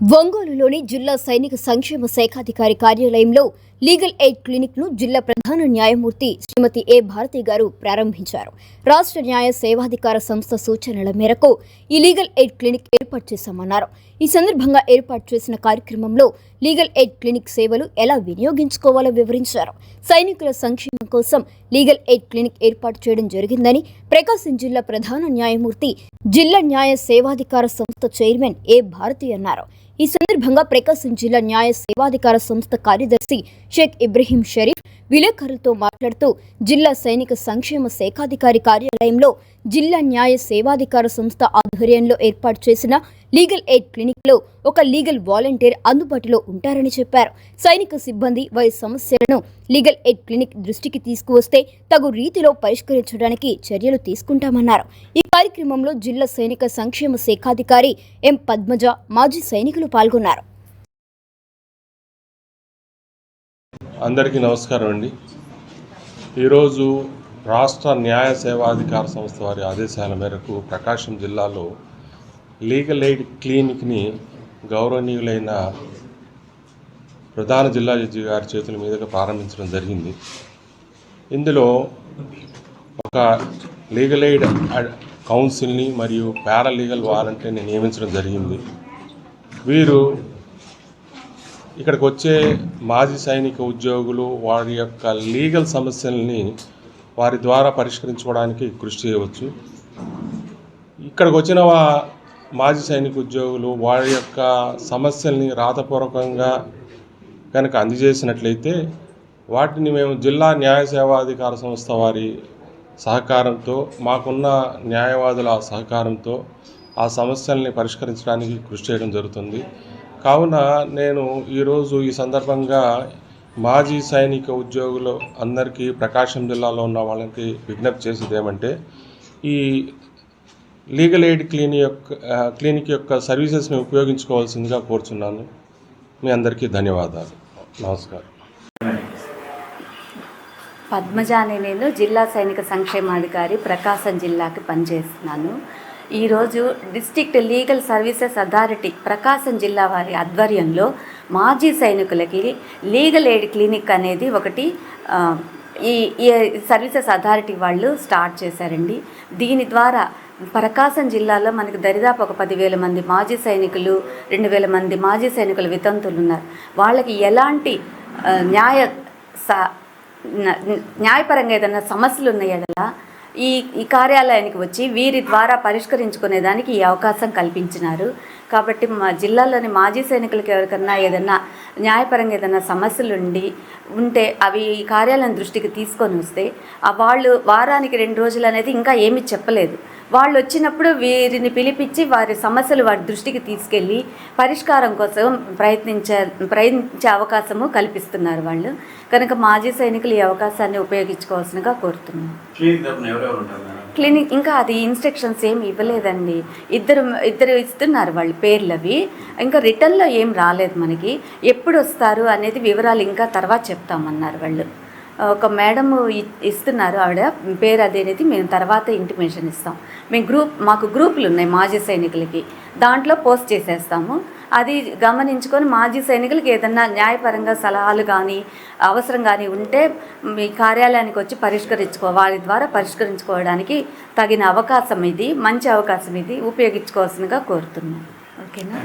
ఒంగోలులోని జిల్లా సైనిక సంక్షేమ శాఖాధికారి కార్యాలయంలో లీగల్ ఎయిడ్ క్లినిక్ను జిల్లా ప్రధాన న్యాయమూర్తి శ్రీమతి ఏ. భారతి గారు ప్రారంభించారు. రాష్ట్ర న్యాయ సేవాధికార సంస్థ సూచనల మేరకు ఈ లీగల్ ఎయిడ్ క్లినిక్ ఏర్పాటు చేశామన్నారు. ఈ సందర్భంగా ఏర్పాటు చేసిన కార్యక్రమంలో లీగల్ ఎయిడ్ క్లినిక్ సేవలు ఎలా వినియోగించుకోవాలో వివరించారు. సైనికుల సంక్షేమం కోసం లీగల్ ఎయిడ్ క్లినిక్ ఏర్పాటు చేయడం జరిగిందని ప్రకాశం జిల్లా ప్రధాన న్యాయమూర్తి జిల్లా న్యాయ సేవాధికార సంస్థ చైర్మన్ ఏ. భారతి అన్నారు. ఈ సందర్భంగా ప్రకాశం జిల్లా న్యాయ సేవాధికార సంస్థ కార్యదర్శి షేక్ ఇబ్రహీం షరీఫ్ విలేకరులతో మాట్లాడుతూ జిల్లా సైనిక సంక్షేమ శాఖాధికారి కార్యాలయంలో జిల్లా న్యాయ సేవాధికార సంస్థ ఆధ్వర్యంలో ఏర్పాటు చేసిన లీగల్ ఎయిడ్ క్లినిక్లో ఒక లీగల్ వాలంటీర్ అందుబాటులో ఉంటారని చెప్పారు. సైనిక సిబ్బంది వారి సమస్యలను లీగల్ ఎయిడ్ క్లినిక్ దృష్టికి తీసుకువస్తే తగు రీతిలో పరిష్కరించడానికి చర్యలు తీసుకుంటామన్నారు. ఈ కార్యక్రమంలో జిల్లా సైనిక సంక్షేమ శాఖాధికారి ఎం పద్మజ మాజీ సైనికులు పాల్గొన్నారు. అందరికీ నమస్కారం అండి. ఈరోజు రాష్ట్ర న్యాయ సేవాధికార సంస్థ వారి ఆదేశాల మేరకు ప్రకాశం జిల్లాలో లీగల్ ఎయిడ్ క్లినిక్ని గౌరవనీయులైన ప్రధాన జిల్లా జడ్జి గారి చేతుల మీదుగా ప్రారంభించడం జరిగింది. ఇందులో ఒక లీగల్ ఎయిడ్ కౌన్సిల్ని మరియు పారాలీగల్ వాలంటీర్ని నియమించడం జరిగింది. వీరు ఇక్కడికి వచ్చే మాజీ సైనిక ఉద్యోగులు వారి యొక్క లీగల్ సమస్యల్ని వారి ద్వారా పరిష్కరించుకోవడానికి కృషి చేయవచ్చు. ఇక్కడికి వచ్చిన మాజీ సైనిక ఉద్యోగులు వారి యొక్క సమస్యల్ని రాతపూర్వకంగా కనుక అందజేసినట్లయితే వాటిని మేము జిల్లా న్యాయ సేవాధికార సంస్థ వారి సహకారంతో మాకున్న న్యాయవాదుల సహకారంతో ఆ సమస్యల్ని పరిష్కరించడానికి కృషి చేయడం జరుగుతుంది. కావున నేను ఈరోజు ఈ సందర్భంగా మాజీ సైనిక ఉద్యోగులు అందరికీ ప్రకాశం జిల్లాలో ఉన్న వాళ్ళకి విజ్ఞప్తి చేసేది ఏమంటే ఈ లీగల్ ఎయిడ్ క్లినిక్ యొక్క క్లినిక్ యొక్క సర్వీసెస్ని ఉపయోగించుకోవాల్సిందిగా కోరుచున్నాను. మీ అందరికీ ధన్యవాదాలు. నమస్కారం. పద్మజ అనే నేను జిల్లా సైనిక సంక్షేమాధికారి ప్రకాశం జిల్లాకి పనిచేస్తున్నాను. ఈరోజు district legal services authority Prakasam జిల్లా వారి ఆధ్వర్యంలో మాజీ సైనికులకి లీగల్ ఎయిడ్ క్లినిక్ అనేది ఒకటి ఈ ఈ సర్వీసెస్ అథారిటీ వాళ్ళు స్టార్ట్ చేశారండి. దీని ద్వారా ప్రకాశం జిల్లాలో మనకి దరిదాపు ఒక పదివేల మంది మాజీ సైనికులు రెండు వేల మంది మాజీ సైనికులు వితంతులు ఉన్నారు వాళ్ళకి ఎలాంటి న్యాయ స న్యాయపరంగా ఏదైనా సమస్యలు ఉన్నాయడలా ఈ ఈ కార్యాలయానికి వచ్చి వీరి ద్వారా పరిష్కరించుకునేదానికి ఈ అవకాశం కల్పించినారు. కాబట్టి మా జిల్లాలోని మాజీ సైనికులకు ఎవరికన్నా ఏదైనా న్యాయపరంగా ఏదైనా సమస్యలు ఉండి ఉంటే అవి ఈ కార్యాలయం దృష్టికి తీసుకొని వస్తే వాళ్ళు వారానికి రెండు రోజులు అనేది ఇంకా ఏమీ చెప్పలేదు. వాళ్ళు వచ్చినప్పుడు వీరిని పిలిపించి వారి సమస్యలు వారి దృష్టికి తీసుకెళ్ళి పరిష్కారం కోసం ప్రయత్నించే ప్రయత్నించే అవకాశము కల్పిస్తున్నారు వాళ్ళు. కనుక మాజీ సైనికులు ఈ అవకాశాన్ని ఉపయోగించుకోవాల్సిందిగా కోరుతున్నాను. క్లినిక్ ఇంకా అది ఇన్స్ట్రక్షన్స్ ఏమి ఇవ్వలేదండి. ఇద్దరు ఇద్దరు ఇస్తున్నారు వాళ్ళు పేర్లు అవి ఇంకా రిటర్న్లో ఏం రాలేదు మనకి. ఎప్పుడు వస్తారు అనేది వివరాలు ఇంకా తర్వాత చెప్తామన్నారు వాళ్ళు. ఒక మేడము ఇ- ఇస్తున్నారు ఆవిడ. పేరు అదేనేది మేము తర్వాత ఇంటిమేషన్ ఇస్తాం. మేము గ్రూప్ మాకు గ్రూపులు ఉన్నాయి మాజీ సైనికులకి. దాంట్లో పోస్ట్ చేసేస్తాము. అది గమనించుకొని మాజీ సైనికులకి ఏదన్నా న్యాయపరంగా సలహాలు కానీ అవసరం కానీ ఉంటే మీ కార్యాలయానికి వచ్చి పరిష్కరించుకో వారి ద్వారా పరిష్కరించుకోవడానికి తగిన అవకాశం ఇది మంచి అవకాశం ఇది ఉపయోగించుకోవాల్సిందిగా కోరుతున్నాను ఓకేనా?